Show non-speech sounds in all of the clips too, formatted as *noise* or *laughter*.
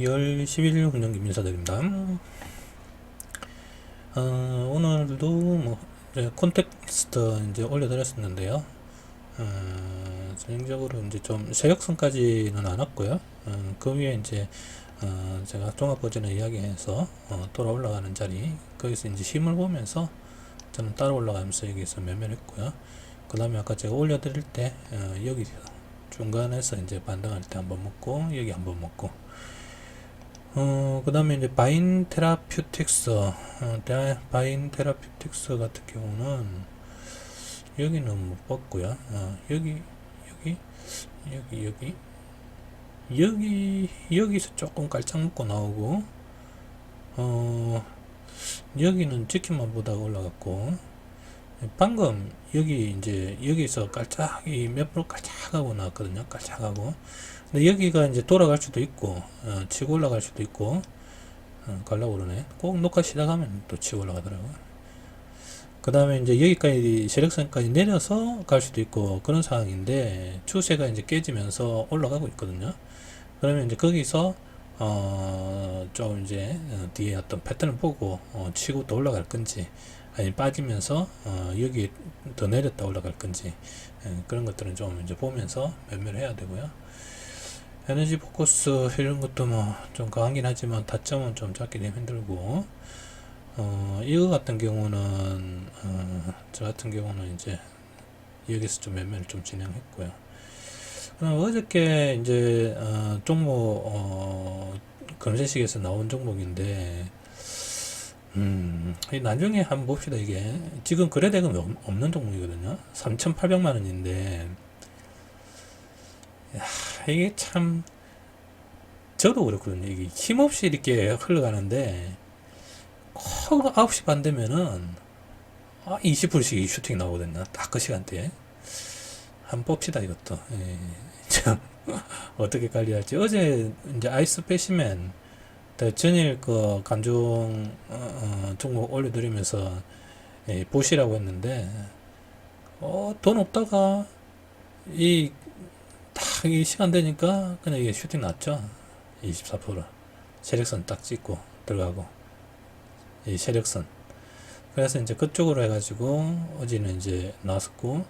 2월 10일 운영 김인사드립니다. 어, 오늘도 뭐 이제 콘텍스트 이제 올려드렸었는데요. 어, 전형적으로 이제 좀 세력선까지는 안 왔고요. 어, 그 위에 이제 어, 제가 종합 버전을 이야기해서 어, 돌아 올라가는 자리 거기서 이제 힘을 보면서 저는 따라 올라가면서 여기서 매매했고요. 그 다음에 아까 제가 올려드릴 때 어, 여기 중간에서 이제 반등할 때 한번 먹고 여기 한번 먹고 어, 그 다음에 이제 바인 테라퓨틱스, 어, 데- 바인 테라퓨틱스 같은 경우는 여기는 못 봤고요. 어, 여기, 여기, 여기, 여기, 여기, 여기서 조금 깔짝 먹고 나오고, 어, 여기는 치킨만 보다가 올라갔고, 방금 여기 이제 여기서 깔짝, 이 몇 프로 깔짝하고 나왔거든요. 깔짝하고. 근데 여기가 이제 돌아갈 수도 있고 어, 치고 올라갈 수도 있고 어, 갈라고 그러네 꼭 녹화 시작하면 또 치고 올라가더라고요 그 다음에 이제 여기까지 세력선까지 내려서 갈 수도 있고 그런 상황인데 추세가 이제 깨지면서 올라가고 있거든요 그러면 이제 거기서 어좀 이제 어, 뒤에 어떤 패턴을 보고 어, 치고 또 올라갈 건지 아니 빠지면서 어, 여기 더 내렸다 올라갈 건지 예, 그런 것들은 좀 이제 보면서 매매를 해야 되고요 에너지 포커스 이런 것도 뭐 좀 강하긴 하지만 타점은 좀 잡기 좀 힘들고 어 이거 같은 경우는 어 저 같은 경우는 이제 여기서 좀 매매를 좀 진행했고요. 그럼 어저께 이제 어 종목 어 검색식에서 나온 종목인데 음, 이 나중에 한번 봅시다, 이게. 지금 거래대금이 없- 없는 종목이거든요. 3,800만 원인데, 야, 이게 참 저도 그렇거든요. 이게 힘없이 이렇게 흘러가는데 꼭 9시 반 되면은 아, 20%씩 슈팅 나오거든요. 딱 그 시간대에. 한번 봅시다, 이것도. 예. 참, *laughs* 어떻게 관리할지. 어제 이제 아이스 패시맨 더 전일 그 감중 어, 어, 종목 올려드리면서 예, 보시라고 했는데 어, 돈 없다가 이 딱 이 시간 되니까 그냥 이게 슈팅 났죠. 24% 세력선 딱 찍고 들어가고. 이 세력선. 그래서 이제 그쪽으로 해가지고 어제는 이제 나왔었고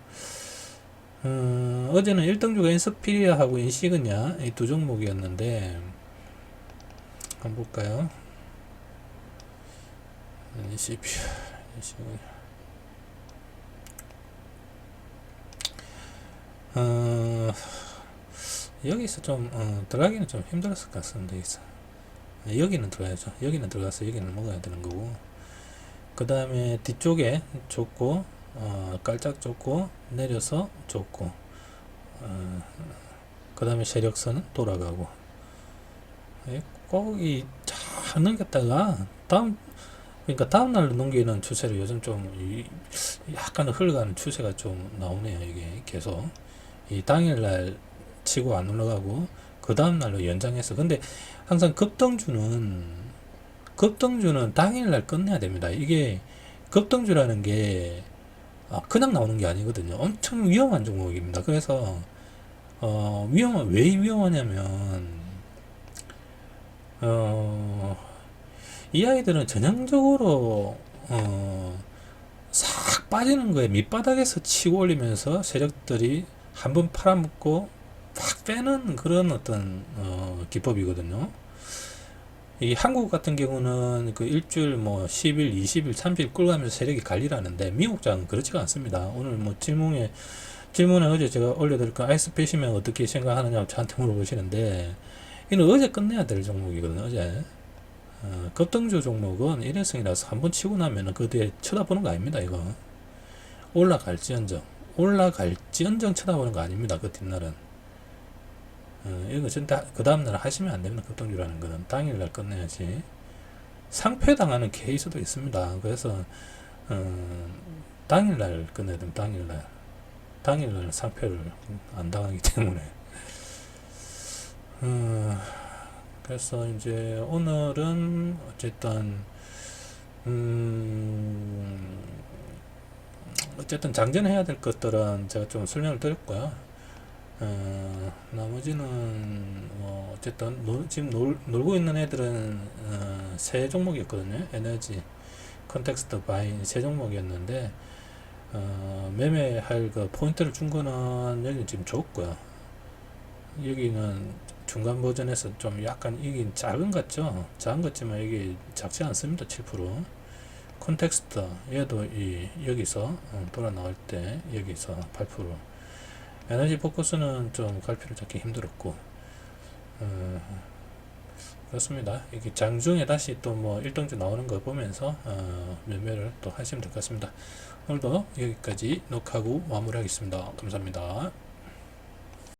음, 어제는 1등주가 인스피리아하고 인시그냐 이 두 종목이었는데 한번 볼까요? 인시피아 인시그냐 어, 여기서 좀 어, 들어가기는 좀 힘들었을 것 같습니다. 여기서 아, 여기는 들어가야죠. 여기는 들어가서 여기는 먹어야 되는 거고 그 다음에 뒤쪽에 좁고 어, 깔짝 좁고 내려서 좁고 어, 그 다음에 세력선은 돌아가고 꼭이 잘 넘겼다가 다음 그러니까 다음 날로 넘기는 추세를 요즘 좀 이- 약간 흘러가는 추세가 좀 나오네요. 이게 계속 이 당일날 치고 안 올라가고 그 다음 날로 연장해서 근데 항상 급등주는 급등주는 당일날 끝내야 됩니다. 이게 급등주라는 게 아, 그냥 나오는 게 아니거든요. 엄청 위험한 종목입니다. 그래서 어, 위험 왜 위험하냐면 어, 이 아이들은 전형적으로 어, 싹 빠지는 거에 밑바닥에서 치고 올리면서 세력들이 한 번 팔아먹고 팍 빼는 그런 어떤 어, 기법이거든요. 이 한국 같은 경우는 그 일주일 뭐 10일, 20일, 30일 끌어가면서 세력이 관리하는데 미국장은 그렇지가 않습니다. 오늘 뭐 질문에 질문에 어제 제가 올려드릴 거 아이스 패시면 어떻게 생각하느냐고 저한테 물어보시는데 이는 어제 끝내야 될 종목이거든요. 어제 어, 급등주 종목은 일회성이라서 한 번 치고 나면은 그 뒤에 쳐다보는 거 아닙니다. 이거 올라갈지언정 올라갈지언정 쳐다보는 거 아닙니다. 그 뒷날은 어, 이거 진짜 그 다음날 하시면 안 됩니다. 급등주라는 거는 당일날 끝내야지. 상패 당하는 케이스도 있습니다. 그래서 어, 당일날 끝내야 됩니다. 당일날 당일날 상패를 안 당하기 *laughs* 때문에 어, 그래서 이제 오늘은 어쨌든 음 어쨌든 장전해야 될 것들은 제가 좀 설명을 드렸고요. 어, 나머지는 뭐 어쨌든 놀, 지금 놀, 놀고 있는 애들은 어, 세 종목이었거든요. 에너지, 컨텍스트, 바인 세 종목이었는데 어, 매매할 그 포인트를 준 거는 여기 지금 줬고요. 여기는 중간 버전에서 좀 약간 이게 작은 것 같죠? 작은 것 같지만 이게 작지 않습니다. 7%. 콘텍스트 얘도 이 여기서 어, 돌아 나올 때 여기서 8% 에너지 포커스는 좀 갈피를 잡기 힘들었고 어, 그렇습니다. 이게 장중에 다시 또 뭐 일등주 나오는 거 보면서 어, 매매를 또 하시면 될 것 같습니다. 오늘도 여기까지 녹화하고 마무리하겠습니다. 감사합니다.